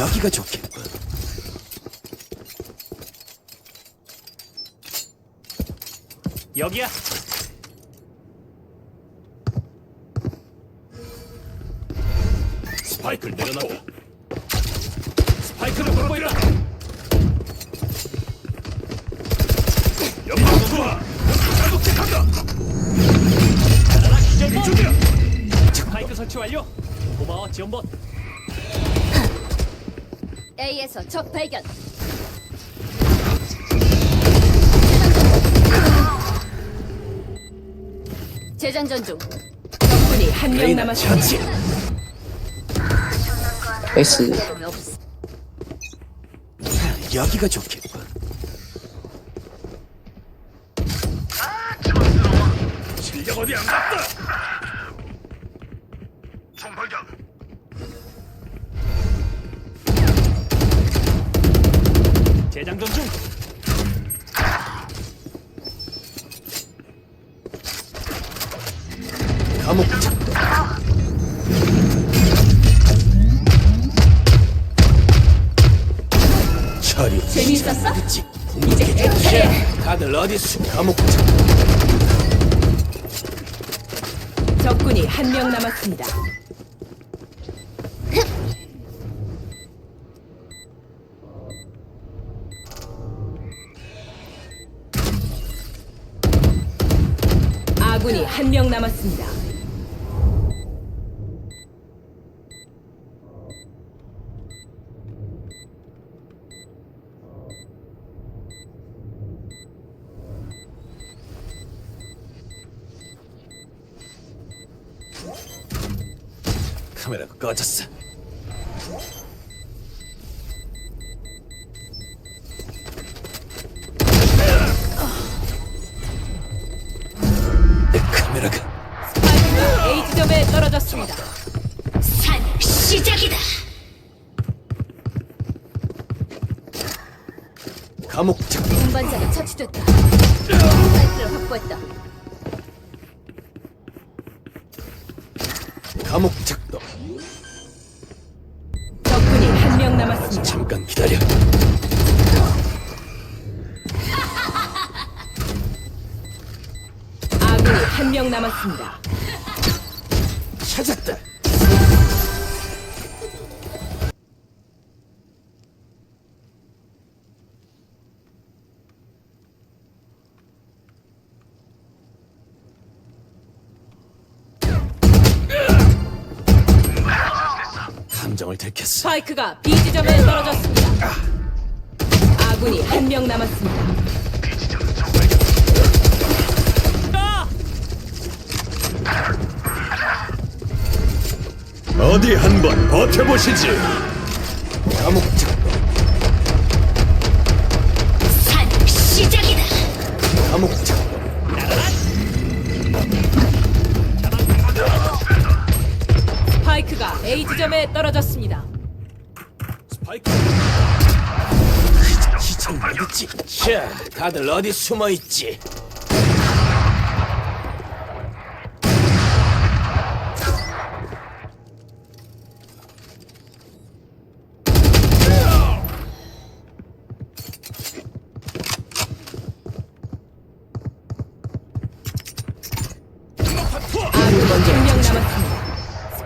여기가 좋겠군. 여기야. 스파이크를 내려놨다. 스파이크를 확보했다. 여기 좋아. 자극제한다. 이쪽이야. 스파이크 설치 완료. 고마워 지원봇. A에서 적 발견. 재장전 중. 적군이 한 명 레이나 남았습니다. 나이스 없- 여기가 좋겠군. 실력 어디 안 갔다. 재장전 중. 감옥 작동. 처리. 재밌었어? 있지. 이제 내 차례야. 다들 어디 있어? 감옥 작동. 적군이 한 명 남았습니다. 아군이 한 명 남았습니다. 카메라가 꺼졌어. 감옥 작동. 운반자가 처치됐다. 스파이크를 확보했다. 감옥 작동. 적군이 한 명 남았습니다. 잠깐 기다려. 아군이 한 명 남았습니다. 찾았다. 함정을 들켰어. 스파이크가 B 지점에 떨어졌습니다. 아군이 한 명 남았습니다. 어디 한번 버텨보시지. 감옥 작동. 산 시작이다. 감옥 작 지점에 떨어졌습니다. 스파이크. 시청 어딨지? 자, 다들 어디 숨어 있지? 아군 한명 남았습니다.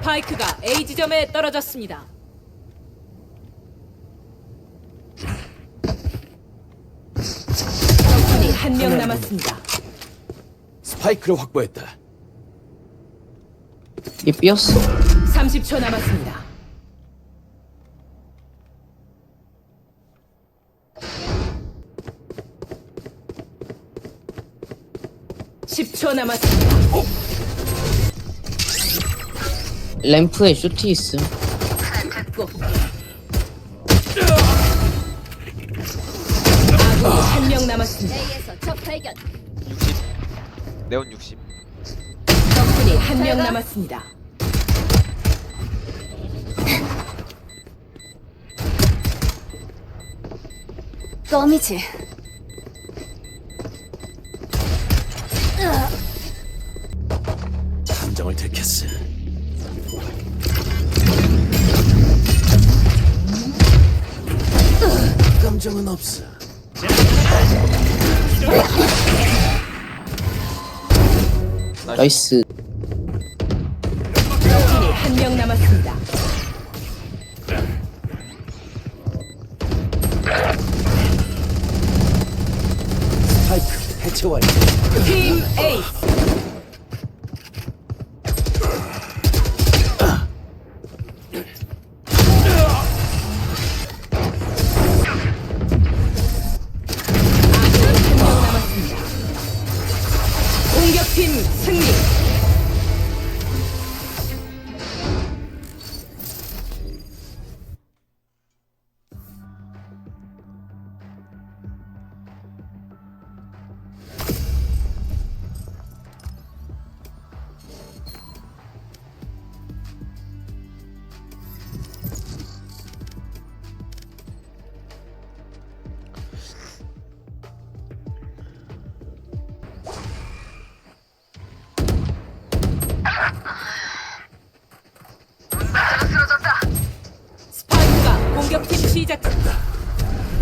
스파이크가 A 지점에 떨어졌습니다. 적군이 한 명 남았습니다. 스파이크를 확보했다. 얘 삐었어 30초 남았습니다. (10초) 남았습니다. 램프에 슈티 있음 한 명 남았습니다. A에서 적 발견. 60 네온 60 적군이 한 명 남았습니다. 껌이지. 감정은 없어. 나이스. 적군이 한 명 남았습니다. 스파이크 해체 완료. 팀 에이스.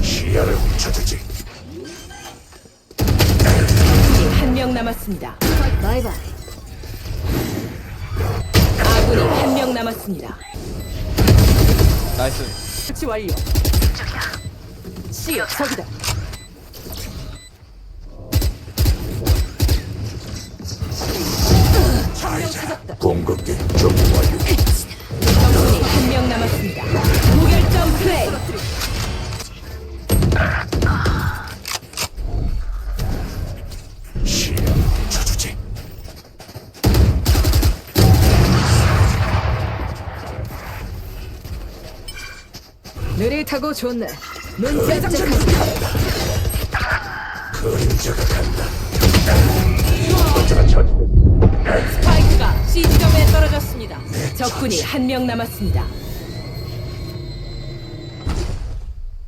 시야를 훔쳐주지. 한 명 남았습니다. 바이바이. 아군이 한 명 남았습니다. 나이스 설치 완료. 시어 저기다. 공격기 준비 느릿하고 좋네. 장착. 그림자가 간다. 스파이크가 C 지점에 떨어졌습니다. 적군이 한 명 남았습니다.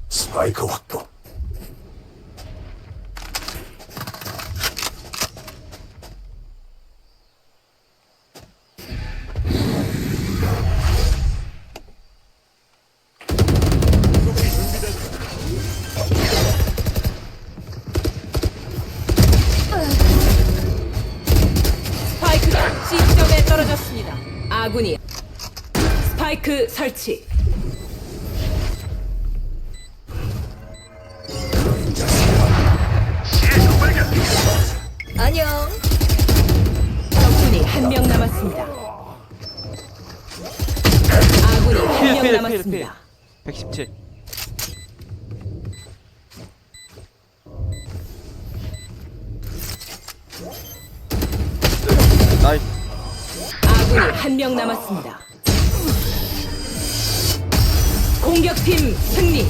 스파이크 확보. 떨어졌습니다. 아군이 스파이크 설치. 안녕. 적군이 한 명 남았습니다. 아군이 한 명 필 필필필 남았습니다. 117 나이스 아군이 한 명 남았습니다. 공격팀 승리.